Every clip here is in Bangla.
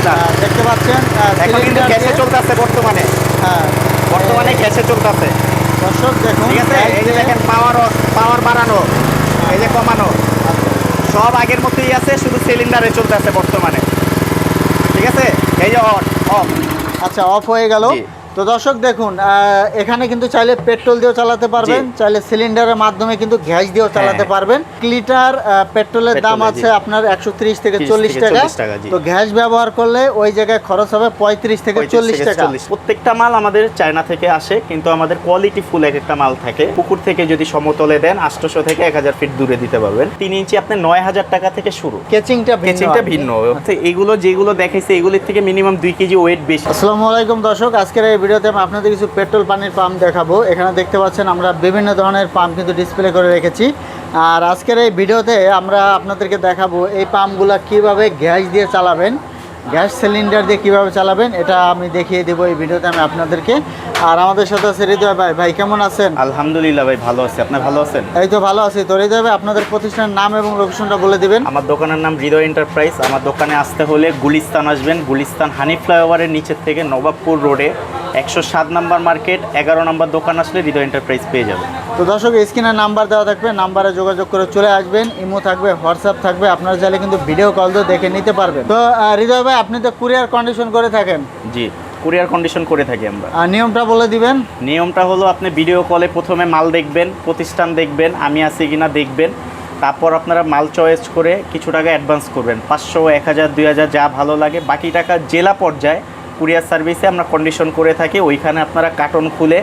স্টার দেখতে পাচ্ছেন এখন কিন্তু গ্যাসে চলতেছে বর্তমানে। হ্যাঁ। বর্তমানে গ্যাসে চলতেছে। দর্শক দেখুন ঠিক আছে? এই যে দেখেন পাওয়ার পাওয়ার বাড়ানো। এই যে কমানো। সব আগের মতোই আছে শুধু সিলিন্ডারে চলতেছে বর্তমানে। ঠিক আছে? এই যে অন অফ। আচ্ছা অফ হয়ে গেল। তো দর্শক দেখুন আহ, এখানে কিন্তু চাইলে পেট্রোল দিয়েও চালাতে পারবেন চাইলে সিলিন্ডারের মাধ্যমে কিন্তু গ্যাস দিয়েও চালাতে হ্যাঁ। পারবেন। লিটার পেট্রোলের দাম আছে আপনার একশো ত্রিশ থেকে 30 চল্লিশ টাকা। 40 টাকা, জি। তো গ্যাস ব্যবহার করলে ওই জায়গায় খরচ হবে পঁয়ত্রিশ থেকে 35 চল্লিশ টাকা। প্রত্যেকটা মাল আমাদের চায়না থেকে আসে কিন্তু আমাদের কোয়ালিটি ফুল এক একটা মাল থাকে। পুকুর থেকে যদি সমতলে দেন আটশোশো থেকে এক হাজার ফিট দূরে দিতে পারবেন। তিন ইঞ্চি আপনি নয় হাজার টাকা থেকে শুরু। কেচিংটা কেচিংটা ভিন্ন। এগুলো যেগুলো দেখাইছে এগুলির থেকে মিনিমাম দুই কেজি ওয়েট বেশি। আসসালামু আলাইকুম দর্শক আজকের এই ভিডিওতে আমি আপনাদের কিছু পেট্রোল পানির পাম্প দেখাবো। এখানে দেখতে পাচ্ছেন আমরা বিভিন্ন ধরনের পাম্প কিন্তু ডিসপ্লে করে রেখেছি। আর আজকের এই ভিডিওতে আমরা আপনাদেরকে দেখাবো এই পাম্পগুলো কীভাবে গ্যাস দিয়ে চালাবেন গ্যাস সিলিন্ডার দিয়ে কীভাবে চালাবেন এটা আমি দেখিয়ে দেবো এই ভিডিওতে আমি আপনাদেরকে। আর আমাদের সাথে আছে হৃদয় ভাই। ভাই কেমন আছেন? আলহামদুলিল্লাহ ভাই ভালো আছে। আপনার ভালো আছেন? এই তো ভালো আছি। তো হৃদয় ভাই আপনাদের প্রতিষ্ঠানের নাম এবং লোকেশনটা বলে দিবেন। আমার দোকানের নাম হৃদয় এন্টারপ্রাইজ আমার দোকানে আসতে হলে গুলিস্তান আসবেন। গুলিস্তান হানি ফ্লাইওভারের নিচের থেকে নবাবপুর রোডে একশো সাত নাম্বার মার্কেট এগারো নাম্বার দোকান আসলে হৃদয় এন্টারপ্রাইজ পেয়ে যাবে। তো দর্শক স্ক্রিনে নাম্বার দেওয়া থাকবে নাম্বারে যোগাযোগ করে চলে আসবেন ইমো থাকবে হোয়াটসঅ্যাপ থাকবে আপনারা চাইলে কিন্তু ভিডিও কল দিয়ে দেখে নিতে পারবেন। তো হৃদয় ভাই আপনি তো কুরিয়ার কন্ডিশন করে থাকেন। জি কুরিয়ার কন্ডিশন করে থাকি আমরা। আর নিয়মটা বলে দিবেন। নিয়মটা হলো আপনি ভিডিও কলে প্রথমে মাল দেখবেন প্রতিষ্ঠান দেখবেন আমি আছি কিনা দেখবেন তারপর আপনারা মাল চয়েস করে কিছু টাকা অ্যাডভান্স করবেন পাঁচশো এক হাজার দুই হাজার যা ভালো লাগে। বাকি টাকা জেলা পর্যায়ে কুরিয়ার সার্ভিসে আমরা কন্ডিশন করে থাকি ওইখানে আপনারা কার্টন খুলে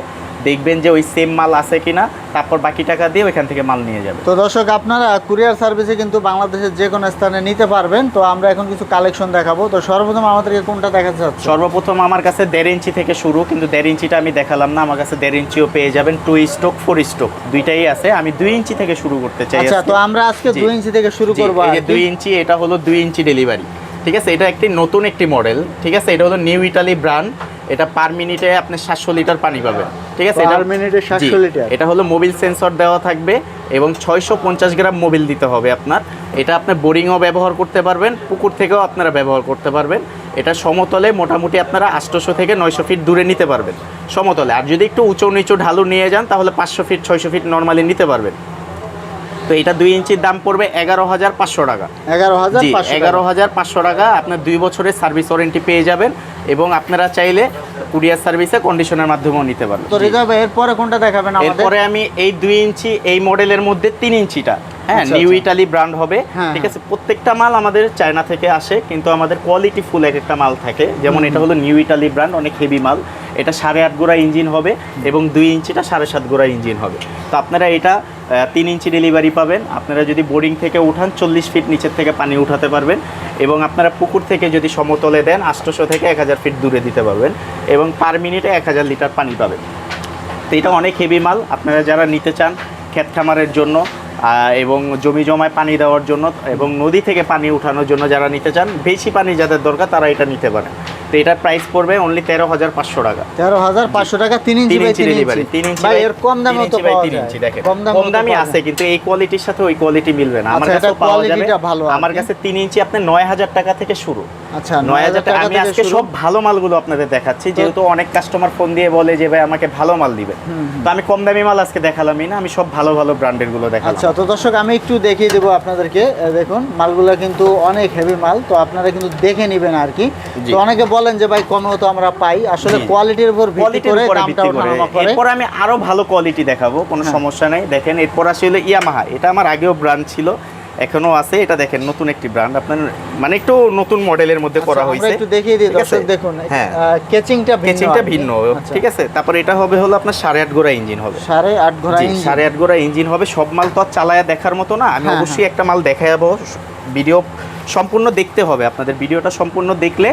দেখবেন যে ওই সেম মাল আছে কিনা তারপর বাকি টাকা দিয়ে ওইখান থেকে মাল নিয়ে যাবে। তো দর্শক আপনারা কুরিয়ার সার্ভিসে কিন্তু বাংলাদেশের যে কোনো স্থানে নিতে পারবেন। তো আমরা এখন কিছু কালেকশন দেখাবো। তো সর্বপ্রথম আমাদেরকে কোনটা দেখাতে চাচ্ছ সর্বপ্রথম আমার কাছে দেড় ইঞ্চি থেকে শুরু কিন্তু দেড় ইঞ্চিটা আমি দেখালাম না। আমার কাছে দেড় ইঞ্চিও পেয়ে যাবেন টু স্ট্রোক ফোর স্ট্রোক দুইটাই আছে। আমি দুই ইঞ্চি থেকে শুরু করতে চাই আচ্ছা তো আমরা আজকে। দুই ইঞ্চি থেকে শুরু করব। দুই ইঞ্চি এটা হলো দুই ইঞ্চি ডেলিভারি ঠিক আছে? এটা একটি নতুন একটি মডেল ঠিক আছে? এটা হলো নিউ ইটালি ব্র্যান্ড এটা পার মিনিটে আপনি সাতশো লিটার পানি পাবেন ঠিক আছে? minute-এ 700 জি, লিটার। এটা হলো মোবিল সেন্সর দেওয়া থাকবে এবং ছয়শো পঞ্চাশ গ্রাম মোবিল দিতে হবে আপনার। এটা আপনি বোরিংও ব্যবহার করতে পারবেন পুকুর থেকেও আপনারা ব্যবহার করতে পারবেন। এটা সমতলে মোটামুটি আপনারা আটশোশো থেকে নয়শো ফিট দূরে নিতে পারবেন সমতলে। আর যদি একটু উঁচু নিচু ঢালু নিয়ে যান তাহলে পাঁচশো ফিট ছয়শো ফিট নর্মালি নিতে পারবেন। তো এটা দুই ইঞ্চির দাম পড়বে এগারো হাজার পাঁচশো টাকা। এগারো হাজার এগারো হাজার পাঁচশো টাকা আপনার দুই বছরের সার্ভিস ওয়ারেন্টি পেয়ে যাবেন এবং আপনারা চাইলে কুরিয়ার সার্ভিসে কন্ডিশনের মাধ্যমেও নিতে পারবেন। তো ভাই এরপরে কোনটা দেখাবেন এরপরে আমি এই দুই ইঞ্চি এই মডেলের মধ্যে তিন ইঞ্চিটা। হ্যাঁ আচ্ছা, নিউ আচ্ছা। ইটালি ব্র্যান্ড হবে। হ্যাঁ, ঠিক আছে প্রত্যেকটা মাল আমাদের চায়না থেকে আসে কিন্তু আমাদের কোয়ালিটি ফুল এক একটা মাল থাকে। যেমন এটা হলো নিউ ইটালি ব্র্যান্ড অনেক হেভি মাল। এটা সাড়ে আট গোড়া ইঞ্জিন হবে এবং দুই ইঞ্চিটা সাড়ে সাত গোড়া ইঞ্জিন হবে। তো আপনারা এটা তিন ইঞ্চি ডেলিভারি পাবেন। আপনারা যদি বোরিং থেকে উঠান, চল্লিশ ফিট নিচের থেকে পানি উঠাতে পারবেন এবং আপনারা পুকুর থেকে যদি সমতলে দেন আষ্টশো থেকে এক হাজার ফিট দূরে দিতে পারবেন এবং পার মিনিটে এক হাজার লিটার পানি পাবেন। তো এটা অনেক হেভি মাল। আপনারা যারা নিতে চান ক্ষেত খামারের জন্য এবং জমি জমায় পানি দেওয়ার জন্য এবং নদী থেকে পানি উঠানোর জন্য যারা নিতে চান, বেশি পানি যাদের দরকার তারা এটা নিতে পারে তো এটার প্রাইস পড়বে অনলি তেরো হাজার পাঁচশো টাকা। তেরো হাজার পাঁচশো টাকা তিন ইঞ্চি তিন ইঞ্চি তিন ইঞ্চি ভাই এর কম দামেও তো পাওয়া তিন ইঞ্চি দেখেন। কম দামে কম দামি আছে কিন্তু এই কোয়ালিটির সাথে ওই কোয়ালিটি মিলবে না। আমার আচ্ছা, কাছে পাওয়া যাবে। আমার কাছে তিন ইঞ্চি আপনি নয় হাজার টাকা থেকে শুরু। আচ্ছা নয় হাজার টাকা আমি আজকে সব ভালো মালগুলো আপনাদের দেখাচ্ছি যেহেতু অনেক কাস্টমার ফোন দিয়ে বলে যে ভাই আমাকে ভালো মাল দিবে। তো আমি কম দামি মাল আজকে দেখালামই না আমি সব ভালো ভালো ব্র্যান্ডেরগুলো দেখালাম। আচ্ছা তো দর্শক আমি একটু দেখিয়ে দেবো আপনাদেরকে। দেখুন মালগুলো কিন্তু অনেক হেভি মাল তো আপনারা কিন্তু দেখে নেবেন আর কি। তো অনেকে বলেন যে ভাই কমেও তো আমরা পাই। আসলে কোয়ালিটির উপর ভিত্তি করে করে। এরপর আমি আরও ভালো কোয়ালিটি দেখাবো কোনো হ্যাঁ। সমস্যা নেই। দেখেন এরপর আসলে ইয়ামাহা। এটা আমার আগেও ব্র্যান্ড ছিল। এখনও আছে। এটা দেখেন নতুন একটি ব্র্যান্ড আপনার মানে একটু নতুন মডেলের মধ্যে করা আচ্ছা, হয়েছে। একটু দেখিয়ে দিই দর্শক দেখুন হ্যাঁ। কেচিংটা ভিন্ন কেচিংটা ভিন্ন আচ্ছা। ঠিক আছে? তারপর এটা হবে হলো আপনার সাড়ে আট গোড়া ইঞ্জিন হবে। সাড়ে আট ঘোড়া ইঞ্জিন। সাড়ে আট গোড়া ইঞ্জিন হবে। সব মাল তো আর চালায়া দেখার মতো না। আমি হ্যাঁ, অবশ্যই একটা মাল দেখাবো। ভিডিও সম্পূর্ণ দেখতে হবে। আপনাদের ভিডিওটা সম্পূর্ণ দেখলে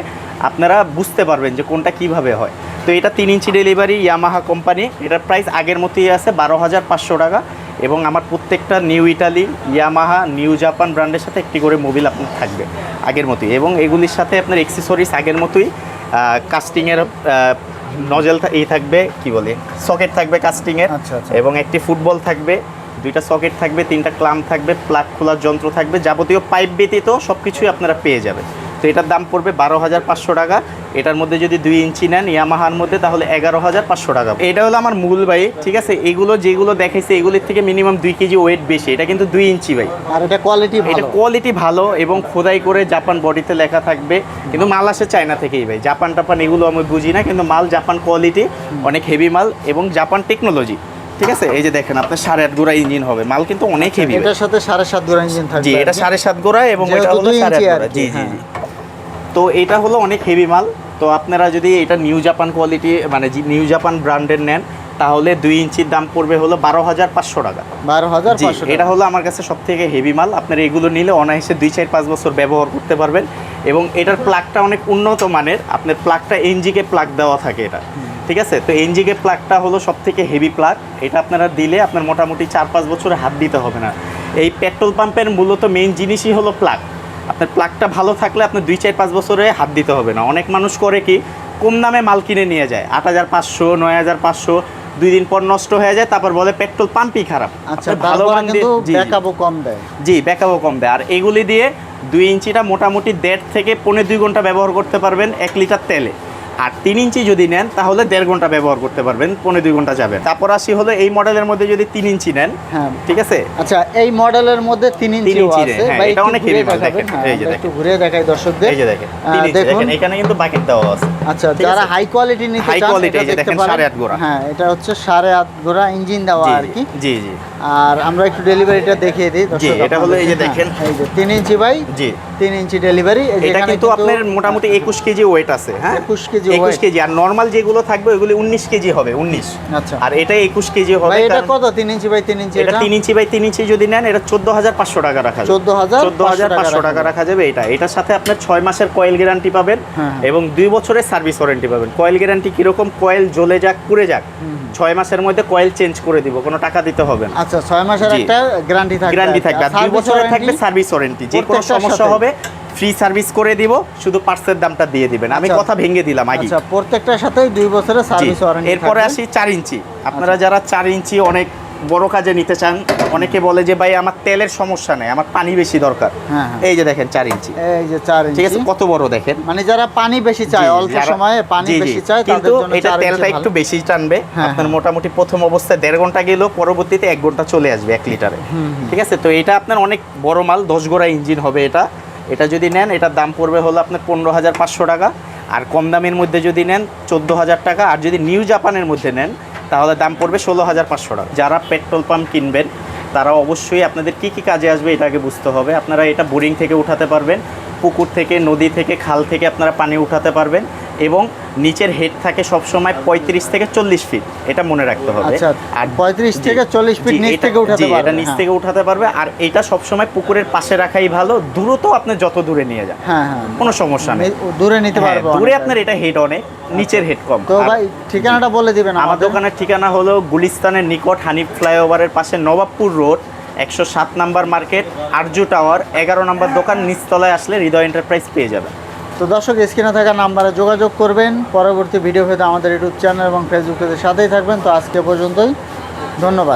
আপনারা বুঝতে পারবেন যে কোনটা কীভাবে হয়। তো এটা তিন ইঞ্চি ডেলিভারি ইয়ামাহা কোম্পানি এটার প্রাইস আগের মতোই আছে বারো হাজার পাঁচশো টাকা। এবং আমার প্রত্যেকটা New Italy Yamaha New Japan ব্র্যান্ডের সাথে একটি করে মোবিল আপনার থাকবে আগের মতোই এবং এগুলির সাথে আপনার এক্সেসরিজ আগের মতোই কাস্টিংয়ের নজেল এই থাকবে কি বলে সকেট থাকবে কাস্টিংয়ের আচ্ছা, আচ্ছা। এবং একটি ফুটবল থাকবে দুইটা সকেট থাকবে তিনটা ক্লাম থাকবে প্লাগ খোলার যন্ত্র থাকবে যাবতীয় পাইপ ব্যতীত সব কিছুই আপনারা পেয়ে যাবেন তো এটার দাম পড়বে বারো হাজার পাঁচশো টাকা। এটার মধ্যে যদি দুই ইঞ্চি নেন ইয়ামাহার মধ্যে তাহলে এগারো হাজার পাঁচশো টাকা। এটা হলো আমার মূল ভাই ঠিক আছে? এগুলো যেগুলো দেখাইছে এগুলোর থেকে মিনিমাম দুই কেজি ওয়েট বেশি। এটা কিন্তু দুই ইঞ্চি ভাই। আর এটা কোয়ালিটি এটা কোয়ালিটি ভালো এবং খোদাই করে জাপান বডিতে লেখা থাকবে। কিন্তু মাল আসে চায়না থেকেই ভাই। জাপান টাপান এগুলো আমি বুঝি না কিন্তু মাল জাপান কোয়ালিটি অনেক হেভি মাল এবং জাপান টেকনোলজি ঠিক আছে? এই যে দেখেন আপনার সাড়ে আট গোড়া ইঞ্জিন হবে। মাল কিন্তু অনেক হেভি এটার সাথে সাড়ে সাত গোড়া ইঞ্জিন থাকবে জি এটা সাড়ে সাত গোড়া এবং এটা হলো সাড়ে আট গোড়া। জি জি হ্যাঁ। জি। তো এটা হলো অনেক হেভি মাল। তো আপনারা যদি এটা নিউ জাপান কোয়ালিটি মানে নিউ জাপান ব্র্যান্ডের নেন তাহলে দুই ইঞ্চির দাম পড়বে হলো বারো হাজার পাঁচশো টাকা। বারো হাজার পাঁচশো এটা হলো আমার কাছে সব থেকে হেভি মাল। আপনারা এগুলো নিলে অনায়াসে দুই চার পাঁচ বছর ব্যবহার করতে পারবেন। এবং এটার প্লাগটা অনেক উন্নত মানের। আপনার প্লাগটা এনজিকে প্লাগ দেওয়া থাকে এটা। ঠিক আছে? তো এনজিকে প্লাগটা হলো সব থেকে হেভি প্লাগ এটা আপনারা দিলে আপনার মোটামুটি চার পাঁচ বছরে হাত দিতে হবে না। এই পেট্রোল পাম্পের মূলত মেইন জিনিসই হলো প্লাগ আপনার প্লাগটা ভালো থাকলে আপনার দুই চার পাঁচ বছরে হাত দিতে হবে না। অনেক মানুষ করে কি কম দামে মাল কিনে নিয়ে যায়। আট হাজার পাঁচশো নয় হাজার পাঁচশো দুই দিন পর নষ্ট হয়ে যায় তারপর বলে পেট্রোল পাম্পই খারাপ। আচ্ছা ভালো মান। ব্যাকআপও কম দেয়। জি ব্যাকআপও কম দেয়। আর এগুলি দিয়ে দুই ইঞ্চিটা মোটামুটি দেড় থেকে পনেরো দুই ঘণ্টা ব্যবহার করতে পারবেন এক লিটার তেলে। আর তিন ইঞ্চি যদি নেন তাহলে দেড় ঘণ্টা ব্যবহার করতে পারবেন পনেরো দুই ঘণ্টা যাবেন তারপর আসি হলো এই মডেলের মধ্যে যদি তিন ইঞ্চি নেন হ্যাঁ। ঠিক আছে? আচ্ছা এই মডেলের মধ্যে তিন ইঞ্চি আছে। হ্যাঁ, এটা অনেক মাল, দেখেন, হ্যাঁ, এই যে দেখেন। ঘুরিয়ে দেখাই দর্শকদের। এই যে দেখেন ইঞ্চি দেখুন। এখানে কিন্তু বাকেট দেওয়া আছে। আচ্ছা যারা হাই কোয়ালিটি নিতে চান quality, এটা এই যে দেখেন, পারেন। সাড়ে আট গোড়া। হ্যাঁ এটা হচ্ছে সাড়ে আট গোড়া ইঞ্জিন দেওয়া আর কি। জি জি। আর আমরা একটু ডেলিভারিটা দেখিয়ে দিই দর্শক এটা হলো এই যে দেখেন। হ্যাঁ, এই যে তিন ইঞ্চি বাই জি। তিন ইঞ্চি ডেলিভারি এটা কিন্তু আপনার মোটামুটি একুশ কেজি ওয়েট আছে হ্যাঁ? 21 কেজি একুশ কেজি আর নর্মাল যেগুলো থাকবে ওইগুলো উনিশ কেজি হবে উনিশ। আচ্ছা। আর এটা একুশ কেজি হবে এটা কত? তিন ইঞ্চি বাই তিন ইঞ্চি এটা তিন ইঞ্চি বাই তিন ইঞ্চি যদি নেন এটা চোদ্দ হাজার পাঁচশো টাকা রাখা যাবে। 14,500 চোদ্দ হাজার পাঁচশো টাকা রাখা যাবে এটা। এটার সাথে আপনার ছয় মাসের কয়েল গ্যারান্টি পাবেন হ্যাঁ। এবং দুই বছরের সার্ভিস ওয়ারেন্টি পাবেন। কয়েল গ্যারান্টি কীরকম? কয়েল জ্বলে যাক পুড়ে যাক। ছয় মাসের মধ্যে কয়েল চেঞ্জ করে দিব কোনো টাকা দিতে হবে না। আচ্ছা ছয় মাসের একটা গ্যারান্টি থাকবে গ্যারান্টি থাকবে। আর আর দুই বছরের থাকবে সার্ভিস ওয়ারেন্টি যে কোনো সমস্যা হবে ফ্রি সার্ভিস করে দিব শুধু পার্সের দামটা দিয়ে দিবেন। আমি আচ্ছা। কথা ভেঙে দিলাম আগে। আচ্ছা প্রত্যেকটার সাথেই দুই বছরের সার্ভিস ওয়ারেন্টি এরপরে আসি চার ইঞ্চি। আপনারা যারা চার ইঞ্চি অনেক বড় কাজে নিতে চান অনেকে বলে যে ভাই আমার তেলের সমস্যা নেই আমার পানি বেশি দরকার। হ্যাঁ, হ্যাঁ। এই যে দেখেন চার ইঞ্চি। এই যে চার ঠিক আছে কত বড় দেখেন? মানে যারা পানি বেশি চায় অল্প সময়ে পানি। বেশি চায় কিন্তু এটা তেলটা একটু বেশি টানবে। হ্যাঁ, আপনার। মোটামুটি প্রথম অবস্থায় দেড় ঘণ্টা গেলেও পরবর্তীতে এক ঘণ্টা চলে আসবে এক লিটারে। ঠিক আছে তো এটা আপনার অনেক বড় মাল দশ গোড়া ইঞ্জিন হবে এটা। এটা যদি নেন, এটার দাম পড়বে হলো আপনার পনেরো হাজার পাঁচশো টাকা। আর কম দামের মধ্যে যদি নেন, চোদ্দ হাজার টাকা। আর যদি নিউ জাপানের মধ্যে নেন, তাহলে দাম পড়বে ষোলো হাজার পাঁচশো টাকা। যারা পেট্রোল পাম্প কিনবেন, তারা অবশ্যই আপনাদের কি কি কাজে আসবে এটা আগে বুঝতে হবে। আপনারা এটা বোরিং থেকে উঠাতে পারবেন, পুকুর থেকে, নদী থেকে, খাল থেকে আপনারা পানি উঠাতে পারবেন। এবং নিচের হেড থাকে সবসময় পঁয়ত্রিশ থেকে চল্লিশ ফিট এটা মনে রাখতে হবে। আর 35 জি, থেকে 40 ফিট নিচ থেকে উঠাতে পারবে, এটা নিচ হ্যাঁ। থেকে উঠাতে পারবে আর এটা সবসময় পুকুরের পাশে রাখাই ভালো দূরত্ব আপনি যত দূরে নিয়ে যান হ্যাঁ হ্যাঁ। কোনো সমস্যা নেই। দূরে নিতে পারবে দূরে আপনার এটা হেড অনেক নিচের হেড কম। তো ভাই ঠিকানাটা বলে দিবেন আমার দোকানের ঠিকানা হলো গুলিস্তানের নিকট হানিফ ফ্লাইওভারের পাশে নবাবপুর রোড একশো সাত নাম্বার মার্কেট আরজু টাওয়ার এগারো নাম্বার দোকান নিচতলায় আসলে হৃদয় এন্টারপ্রাইজ পেয়ে যাবে তো দর্শক স্ক্রিনে থাকা নাম্বারে যোগাযোগ করবেন। পরবর্তী ভিডিও পেতে আমাদের ইউটিউব চ্যানেল এবং ফেসবুক পেজের সাথেই থাকবেন। তো আজকে পর্যন্তই। ধন্যবাদ।